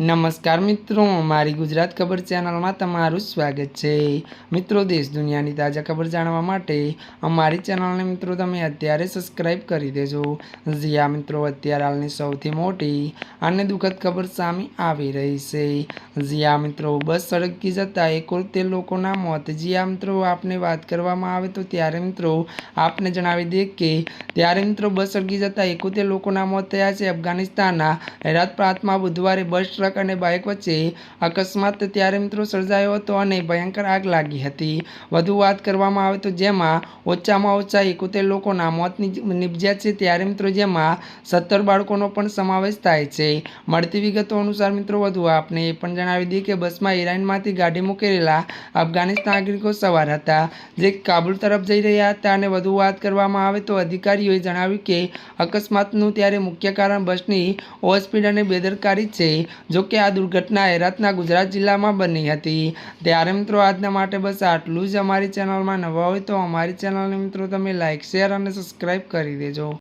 નમસ્કાર મિત્રો, મારી ગુજરાત ખબર ચેનલમાં તમારું સ્વાગત છે. મિત્રો, દેશ દુનિયાની તાજા ખબર જાણવા માટે અમારી ચેનલને મિત્રો તમે અત્યારે સબસ્ક્રાઈબ કરી દેજો. જ્યાં મિત્રો, અત્યારે હાલની સૌથી મોટી અને દુઃખદ ખબર સામે આવી રહી છે. જ્યાં મિત્રો, બસ સળગી જતા એકોતેર લોકોના મોત. જ્યાં મિત્રો, આપને વાત કરવામાં આવે તો ત્યારે મિત્રો આપને જણાવી દઈએ કે ત્યારે મિત્રો બસ સળગી જતા એકોતેર લોકોના મોત થયા છે. અફઘાનિસ્તાનના હેરાત પ્રાંતમાં બુધવારે બસ ટ્રક અને બાઇક વચ્ચે અકસ્માત ત્યારે મિત્રો સર્જાયો હતો અને ભયંકર આગ લાગી હતી. વધુ વાત કરવામાં આવે તો જેમાં ઓછામાં ઓછા એકોતેર લોકોના મોત નિપજ્યા છે ત્યારે મિત્રો જેમાં સત્તર બાળકોનો પણ સમાવેશ થાય છે. મળતી વિગતો અનુસાર મિત્રો વધુ આપને એ પણ જણાવી દઈએ કે બસમાં ઈરાનમાંથી ગાડી મૂકેલા અફઘાનિસ્તાન નાગરિકો સવાર હતા, જે કાબુલ તરફ જઈ રહ્યા હતા અને વધુ વાત કરવામાં આવે તો અધિકારીઓએ જણાવ્યું કે અકસ્માતનું ત્યારે મુખ્ય કારણ બસની ઓવરસ્પીડ અને બેદરકારી છે. જો કે આ દુર્ઘટના હેરાતના ગુજરાત જિલ્લામાં બની હતી. ત્યારે મિત્રો આજના માટે બસ આટલું જ. અમારી ચેનલમાં નવા હોય તો અમારી ચેનલને મિત્રો તમે લાઇક શેર અને સબસ્ક્રાઈબ કરી દેજો.